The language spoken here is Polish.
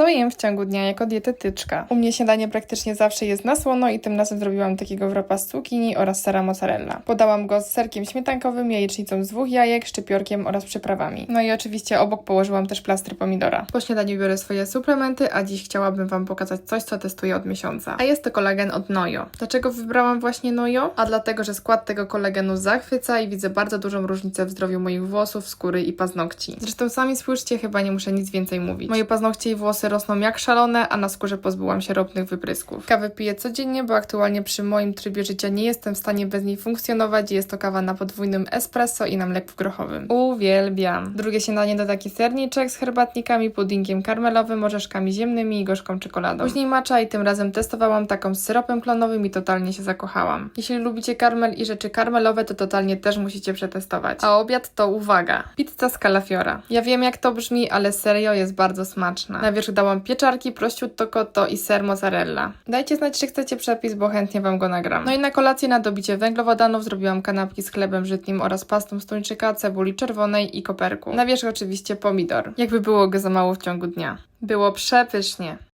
Co jem w ciągu dnia jako dietetyczka? U mnie śniadanie praktycznie zawsze jest na słono i tym razem zrobiłam takiego wrapa z cukinii oraz sera mozzarella. Podałam go z serkiem śmietankowym, jajecznicą z dwóch jajek, szczypiorkiem oraz przyprawami. No i oczywiście obok położyłam też plaster pomidora. Po śniadaniu biorę swoje suplementy, a dziś chciałabym Wam pokazać coś, co testuję od miesiąca. A jest to kolagen od Nojo. Dlaczego wybrałam właśnie Nojo? A dlatego, że skład tego kolagenu zachwyca i widzę bardzo dużą różnicę w zdrowiu moich włosów, skóry i paznokci. Zresztą sami spójrzcie, chyba nie muszę nic więcej mówić. Moje paznokcie i włosy rosną jak szalone, a na skórze pozbyłam się ropnych wyprysków. Kawę piję codziennie, bo aktualnie przy moim trybie życia nie jestem w stanie bez niej funkcjonować. Jest to kawa na podwójnym espresso i na mleku grochowym. Uwielbiam. Drugie śniadanie to taki serniczek z herbatnikami, puddingiem karmelowym, orzeszkami ziemnymi i gorzką czekoladą. Później matcha i tym razem testowałam taką z syropem klonowym i totalnie się zakochałam. Jeśli lubicie karmel i rzeczy karmelowe, to totalnie też musicie przetestować. A obiad to uwaga, pizza z kalafiora. Ja wiem jak to brzmi, ale serio jest bardzo smaczna. Na wierzch dałam pieczarki, prosciutto cotto i ser mozzarella. Dajcie znać, czy chcecie przepis, bo chętnie wam go nagram. No i na kolację na dobicie węglowodanów zrobiłam kanapki z chlebem żytnim oraz pastą z tuńczyka, cebuli czerwonej i koperku. Na wierzch oczywiście pomidor. Jakby było go za mało w ciągu dnia. Było przepysznie.